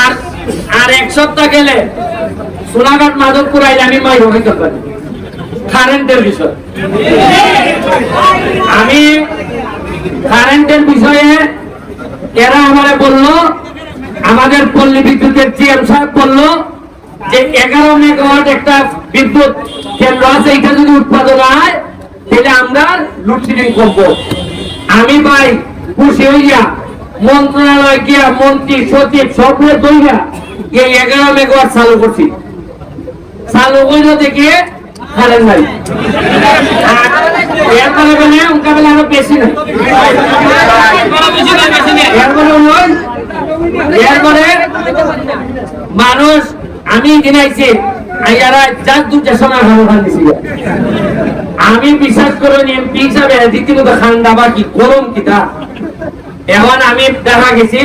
আর আর এক সপ্তাহ গেলে সোনাঘাট মাধবপুর আইলে আমি মাই হইতে পারি কারেন্টের বিষয়। আমি কারেন্টের বিষয়ে এরা আমারে বলল, আমাদের পল্লী বিদ্যুতের জিএম সাহেব বলল যে এগারো মেগাওয়াট একটা বিদ্যুৎ কেন্দ্র আছে এটা যদি উৎপাদন হয়, তাহলে আমরা লোডশেডিং করব। আমি ভাই খুশি হইয়া মন্ত্রণালয় গিয়া মন্ত্রী সচিব দইয়া এই এগারো মেগাওয়াট চালু করছি। চালু করে দেখে মানুষ, আমি দিনাইছি আমি বিশ্বাস করে এমপি হিসাবে রীতিমতো খান দাবা কি গরম কিতা। এখন আমি দেখা গেছি,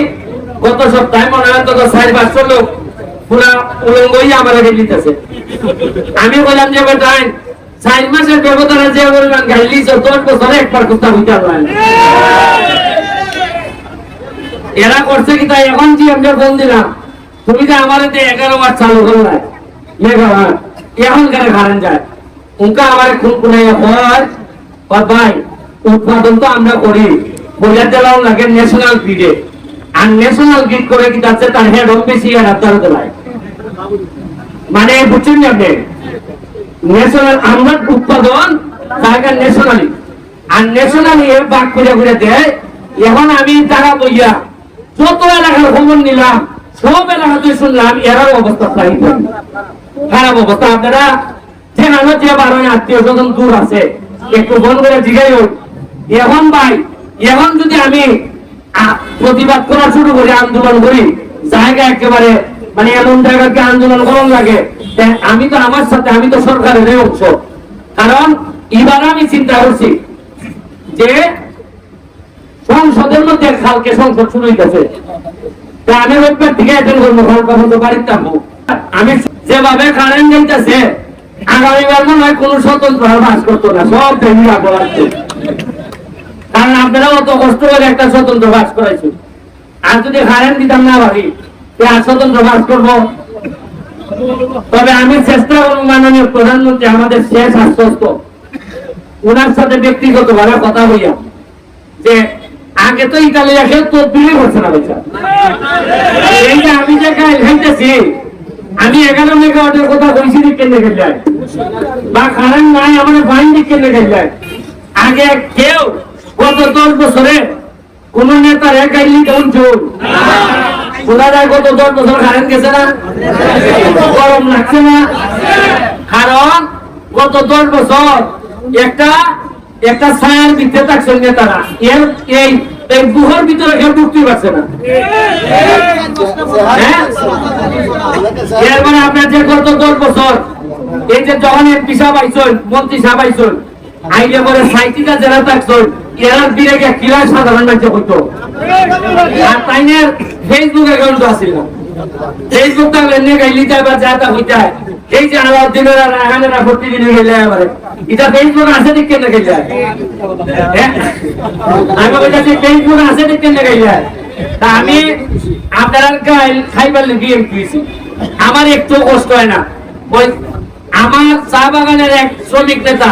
গত সপ্তাহে মনে হয় তো চার পাঁচশো লোক পুরা উলঙ্গ হয়ে দিতেছে। আমি বললাম যে চার মাসের ব্যবধানে যে পরিমাণ গাইলিছ দশ বছরে একবার কুস্তা হইতে পারলাম এরা করছে কি তাই? এখন যে আমরা ফোন দিলাম, তুমি যে আমার এতে এগারো মাস চালু করলাই মেগাওয়াট এখন কেন খারেন যায়? উনকা আমার খুন খুনে হয় ভাই, উৎপাদন তো আমরা করি। বোঝা দেওয়াও লাগে ন্যাশনাল গ্রিডে আর ন্যাশনাল গ্রিড করে কি যাচ্ছে? তার হেড অফিস ইয়ার আপনারা দেওয়ায় মানে বুঝছেন আপনি? ন্যাশনাল আমরা উৎপাদন জায়গা ন্যাশনালি আর ন্যাশনালি এর বাক করে করে দেয়, এখন আমি টাকা বইয়া যত এলাকার খবর নিলাম, সব এলাকাতে শুনলাম এরার অবস্থা প্রায় খারাপ অবস্থা। আপনারা যে মানুষ যে বারো আত্মীয় স্বজন দূর আছে, একটু ফোন করে হোক এখন ভাই এখন যদি আমি প্রতিবাদ করা শুরু করি, আন্দোলন করি, জায়গা একেবারে মানে এমন জায়গাকে আন্দোলন করন লাগে আমি তো আমার সাথে, আমি তো সরকারের অংশ কারণ, এবার আমি চিন্তা করছি যে, সংসদের মধ্যে কালকে সংসদ শুরু হইতেছে। আমি রোববার থেকে অ্যাটেন্ড করব ঘণ্টা মতো বাড়িতে থাকব। আমি যেভাবে কারেন্ট যাইতেছে আগামীবার মনে হয় কোনো স্বতন্ত্র বাস করতো না, সব ভেঙে লাগছে কারণ আপনারা অত কষ্ট করে একটা স্বতন্ত্র বাস করাইছে আর যদি কারেন্ট দিতাম না ভাবি আর স্বতন্ত্র বাস করব। তবে আমি চেষ্টা করব মাননীয় প্রধানমন্ত্রী, আমাদের শেষ আশ্বস্ত। ওনার সাথে ব্যক্তিগত ভাবে কথা হইয়া যে আগে তো ইতালি রাখে তো দিলে করছে না বেচা আমি যে গায়ে খাইতেছি আমি এগারো মেগাওয়াটের কথা কইছি দিক কেন্দ্রে গেলে বা কারেন্ট নাই আমার ফাইন দিক কেন্দ্রে গেলে আগে কেউ গত দশ বছরে কোন নেতার এক গাইলি কেমন চোর শোনা যায় গত দশ বছর কারেন্ট গেছে না? গরম লাগছে না? কারণ গত দশ বছর একটা একটা ছায়ার ভিতরে থাকছে নেতারা। এর, এই এই গুহার ভিতরে কেউ ঢুকতে পারছে না। হ্যাঁ? এর মানে আপনার যে গত দশ বছর, এই যে যখন এমপি সাহেব আইসন মন্ত্রী সাহেব আইসন আইলে পরে সাইটিটা যারা থাকছেন। এরা দিলে গিয়ে কিরা সাধারণ মানুষ হইতো আর তাইনের ফেসবুক অ্যাকাউন্ট আছিল। ফেসবুক থাকলে এনে গাইলি যায় বা যা তা হইতে হয়। এই যে আমার দিনের আর আগানের প্রতিদিন গেলে আমার এটা ফেসবুক আছে ঠিক কেন গেলে হ্যাঁ? আমি বলতেছি ফেসবুক আছে ঠিক কেন গেলে তা আমি আপনার গাইল খাইবার লিখি এমপিছি আমার একটু কষ্ট হয় না। ওই আমার চা বাগানের এক শ্রমিক নেতা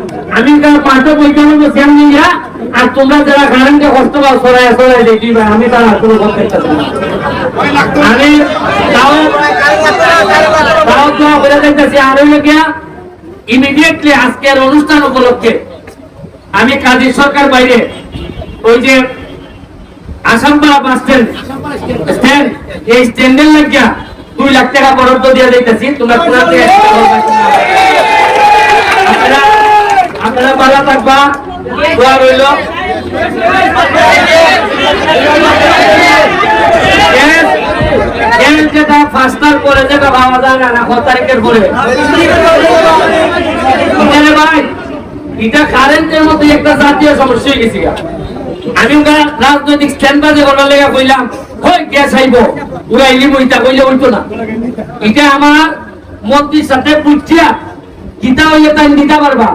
আমি বইতে হবে শ্যাম নিয়া আর তোমরা যারা গানকে কষ্ট পাও, সরাই সরাই দেখি আমি তার কোনো করতে। আমি তাও দোয়া করে দেখতেছি, আর গিয়া ইমিডিয়েটলি আজকের অনুষ্ঠান উপলক্ষে আমি কাজী সরকার বাইরে ওই যে আসামপাড়া বাস স্ট্যান্ড এই স্ট্যান্ডের লাগিয়া দুই লাখ টাকা বরাদ্দ দিয়ে দিতেছি তোমরা এটা কারেন্টের মতো একটা জাতীয় সমস্যা হয়ে গেছে আমি রাজনৈতিক স্ট্যান্ড বাজে করার লেগে কইলাম, হই, গ্যাস আইব উড়াইলি বইটা কইলে হইতো না। এটা আমার মন্ত্রীর সাথে বুঝছিয়া গীতা হইলে তাই দিতে পারবা।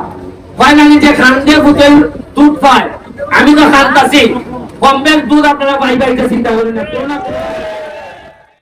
হয় না যে খান দিয়ে বুঝে দুধ পায়। আমি তো খানতাছি কমবের দুধ আপনারা পাইবা এটা চিন্তা করেন